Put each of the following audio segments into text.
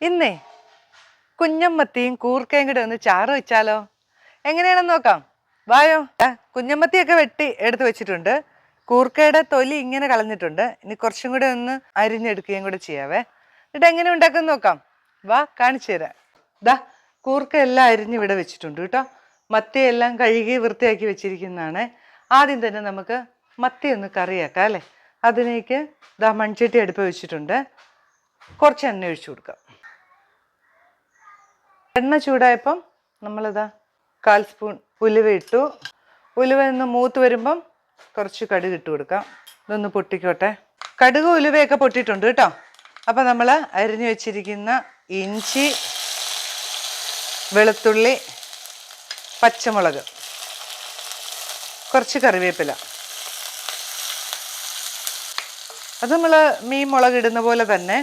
ഇന്നേ കുഞ്ഞമ്മത്തിയും കൂർക്കയും കൂടെ ഒന്ന് ചാറ് വെച്ചാലോ? എങ്ങനെയാണെന്ന് നോക്കാം. വായോ. കുഞ്ഞമ്മത്തിയൊക്കെ വെട്ടി എടുത്ത് വെച്ചിട്ടുണ്ട്. കൂർക്കയുടെ തൊലി ഇങ്ങനെ കളഞ്ഞിട്ടുണ്ട്. ഇനി കുറച്ചും കൂടെ ഒന്ന് അരിഞ്ഞെടുക്കുകയും കൂടെ ചെയ്യാവേ. എന്നിട്ട് എങ്ങനെ ഉണ്ടാക്കുമെന്ന് നോക്കാം. വാ കാണിച്ചു തരാം. ദാ കൂർക്ക എല്ലാം അരിഞ്ഞ് ഇവിടെ വെച്ചിട്ടുണ്ട് കേട്ടോ. മത്തിയെല്ലാം കഴുകി വൃത്തിയാക്കി വെച്ചിരിക്കുന്നതാണ്. ആദ്യം തന്നെ നമുക്ക് മത്തി ഒന്ന് കറിയാക്കാം അല്ലേ? അതിലേക്ക് ദാ മൺചട്ടി അടുപ്പ് വെച്ചിട്ടുണ്ട്. കുറച്ച് എണ്ണ ഒഴിച്ചു കൊടുക്കാം. എണ്ണ ചൂടായപ്പം നമ്മളിതാ കാൽ സ്പൂൺ ഉലുവ ഇട്ടു. ഉലുവ ഒന്ന് മൂത്ത് വരുമ്പം കുറച്ച് കടുക് ഇട്ട് കൊടുക്കാം. ഇതൊന്ന് പൊട്ടിക്കോട്ടെ. കടുക് ഉലുവയൊക്കെ പൊട്ടിയിട്ടുണ്ട് കേട്ടോ. അപ്പം നമ്മൾ അരിഞ്ഞു വെച്ചിരിക്കുന്ന ഇഞ്ചി വെളുത്തുള്ളി പച്ചമുളക് കുറച്ച് കറിവേപ്പില. അത് നമ്മൾ മീൻ മുളക് ഇടുന്ന പോലെ തന്നെ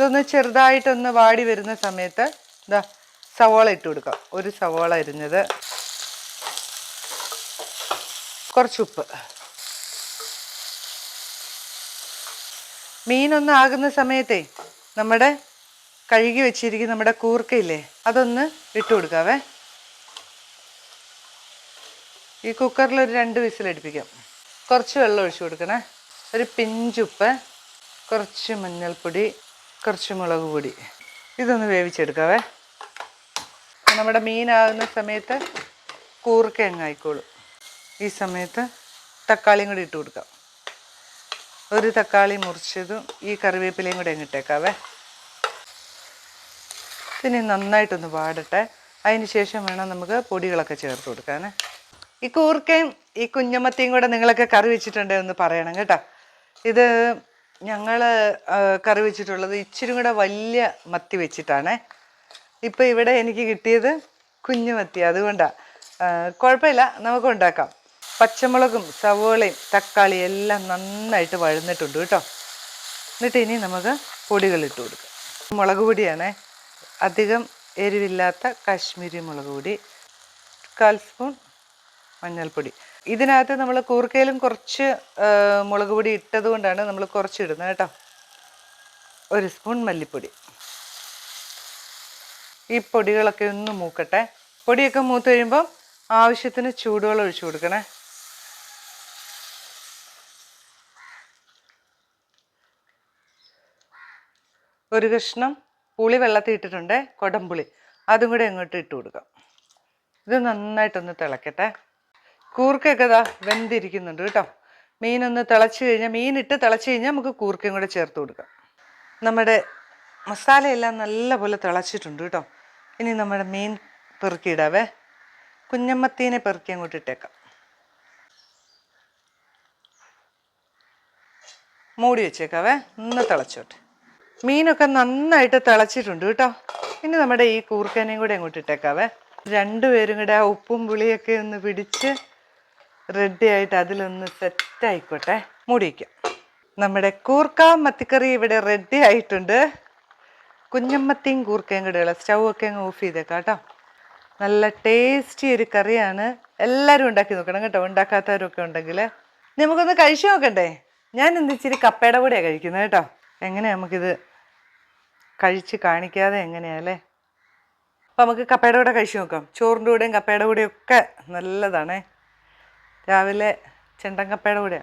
ഇതൊന്ന് ചെറുതായിട്ടൊന്ന് വാടി വരുന്ന സമയത്ത് ഇതാ സവോള ഇട്ട് കൊടുക്കാം. ഒരു സവോള അരിഞ്ഞത്. കുറച്ച് ഉപ്പ്. ആകുന്ന സമയത്തെ നമ്മുടെ കഴുകി വെച്ചിരിക്കുന്ന നമ്മുടെ കൂർക്കയില്ലേ അതൊന്ന് ഇട്ട് കൊടുക്കാവേ. ഈ കുക്കറിൽ ഒരു രണ്ട് വിസിലടുപ്പിക്കാം കുറച്ച് വെള്ളം ഒഴിച്ചു കൊടുക്കണേ. ഒരു പിഞ്ചുപ്പ് കുറച്ച് മഞ്ഞൾപ്പൊടി കുറച്ച് മുളക് പൊടി. ഇതൊന്ന് വേവിച്ചെടുക്കാവേ. നമ്മുടെ മീനാകുന്ന സമയത്ത് കൂർക്ക അങ്ങ് ആയിക്കോളും ഈ സമയത്ത് തക്കാളിയും കൂടി ഇട്ട് കൊടുക്കാം. ഒരു തക്കാളി മുറിച്ചതും ഈ കറിവേപ്പിലയും കൂടി അങ്ങ് ഇട്ടേക്കാവേ. നന്നായിട്ടൊന്ന് വാടട്ടെ. അതിന് ശേഷം വേണം നമുക്ക് പൊടികളൊക്കെ ചേർത്ത് കൊടുക്കാനേ. ഈ കൂർക്കയും ഈ കുഞ്ഞമത്തിയും കൂടെ നിങ്ങളൊക്കെ കറി വെച്ചിട്ടുണ്ടെന്ന് പറയണം കേട്ടോ. ഇത് ഞങ്ങൾ കറി വെച്ചിട്ടുള്ളത് ഇച്ചിരി കൂടെ വലിയ മത്തി വെച്ചിട്ടാണ്. ഇപ്പം ഇവിടെ എനിക്ക് കിട്ടിയത് കുഞ്ഞു മത്തി. അതുകൊണ്ടാണ് കുഴപ്പമില്ല നമുക്ക് ഉണ്ടാക്കാം. പച്ചമുളകും സവോളയും തക്കാളി എല്ലാം നന്നായിട്ട് വഴന്നിട്ടുണ്ട് കേട്ടോ. എന്നിട്ട് ഇനി നമുക്ക് പൊടികൾ ഇട്ട് കൊടുക്കാം. മുളക് പൊടിയാണേ. അധികം എരിവില്ലാത്ത കാശ്മീരി മുളക് പൊടി. കാൽ സ്പൂൺ മഞ്ഞൾപ്പൊടി. ഇതിനകത്ത് നമ്മൾ കൂർക്കയിലും കുറച്ച് മുളക് പൊടി ഇട്ടത് കൊണ്ടാണ് നമ്മൾ കുറച്ച് ഇടുന്നത് കേട്ടോ. ഒരു സ്പൂൺ മല്ലിപ്പൊടി. ഈ പൊടികളൊക്കെ ഒന്ന് മൂക്കട്ടെ. പൊടിയൊക്കെ മൂത്ത് കഴിയുമ്പം ആവശ്യത്തിന് ചൂടുവെള്ളം ഒഴിച്ചു കൊടുക്കണേ. ഒരു കഷ്ണം പുളി വെള്ളത്തിൽ ഇട്ടിട്ടുണ്ട് കൊടംപുളി. അതും കൂടെ അങ്ങോട്ട് ഇട്ട് കൊടുക്കാം. ഇത് നന്നായിട്ടൊന്ന് തിളക്കട്ടെ. കൂർക്കയൊക്കെ ഇതാ വെന്തിരിക്കുന്നുണ്ട് കേട്ടോ. മീനൊന്ന് തിളച്ച് കഴിഞ്ഞാൽ മീനിട്ട് തിളച്ച് കഴിഞ്ഞാൽ നമുക്ക് കൂർക്കയും കൂടെ ചേർത്ത് കൊടുക്കാം. നമ്മുടെ മസാലയെല്ലാം നല്ലപോലെ തിളച്ചിട്ടുണ്ട് കേട്ടോ. ഇനി നമ്മുടെ മീൻ പെറുക്കിയിടാവേ. കുഞ്ഞമ്മത്തീനെ പെറുക്കി അങ്ങോട്ട് ഇട്ടേക്കാം. മൂടി വെച്ചേക്കാവേ ഒന്ന് തിളച്ചോട്ടെ. മീനൊക്കെ നന്നായിട്ട് തിളച്ചിട്ടുണ്ട് കേട്ടോ. ഇനി നമ്മുടെ ഈ കൂർക്കനെയും കൂടെ അങ്ങോട്ട് ഇട്ടേക്കാവേ. രണ്ടുപേരും കൂടെ ആ ഉപ്പും പുളിയൊക്കെ ഒന്ന് പിടിച്ച് റെഡി ആയിട്ട് അതിലൊന്ന് സെറ്റ് ആയിക്കോട്ടെ. മൂടിയിക്കാം നമ്മുടെ കൂർക്ക മത്തിക്കറി ഇവിടെ റെഡി ആയിട്ടുണ്ട്. കുഞ്ഞമ്മത്തിയും കൂർക്കയും കൂടെയുള്ള സ്റ്റൗ ഒക്കെ അങ്ങ് ഓഫ് ചെയ്തേക്കാം കേട്ടോ. നല്ല ടേസ്റ്റി ഒരു കറിയാണ്. എല്ലാവരും ഉണ്ടാക്കി നോക്കണം കേട്ടോ. ഉണ്ടാക്കാത്തവരൊക്കെ ഉണ്ടെങ്കിൽ. നമുക്കൊന്ന് കഴിച്ചു നോക്കണ്ടേ? ഞാൻ എന്ത് ഇച്ചിരി കപ്പയുടെ കൂടെയാണ് കഴിക്കുന്നത് കേട്ടോ. എങ്ങനെയാ നമുക്കിത് കഴിച്ച് കാണിക്കാതെ എങ്ങനെയാല്ലേ അപ്പം നമുക്ക് കപ്പയുടെ കൂടെ കഴിച്ചു നോക്കാം. ചോറിന്റെ കൂടെയും കപ്പയുടെ കൂടെയും ഒക്കെ നല്ലതാണേ. രാവിലെ ചെണ്ടങ്കപ്പയുടെ കൂടെ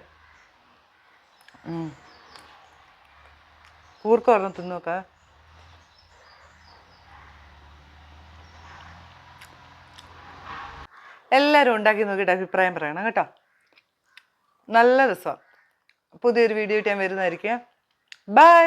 കൂർക്ക ഒരെണ്ണം തിന്നു നോക്ക. എല്ലാവരും ഉണ്ടാക്കി നോക്കിയിട്ട് അഭിപ്രായം പറയണം കേട്ടോ. നല്ല രസമാണ് പുതിയൊരു വീഡിയോ ഞാൻ വരുന്നതായിരിക്കും. ബൈ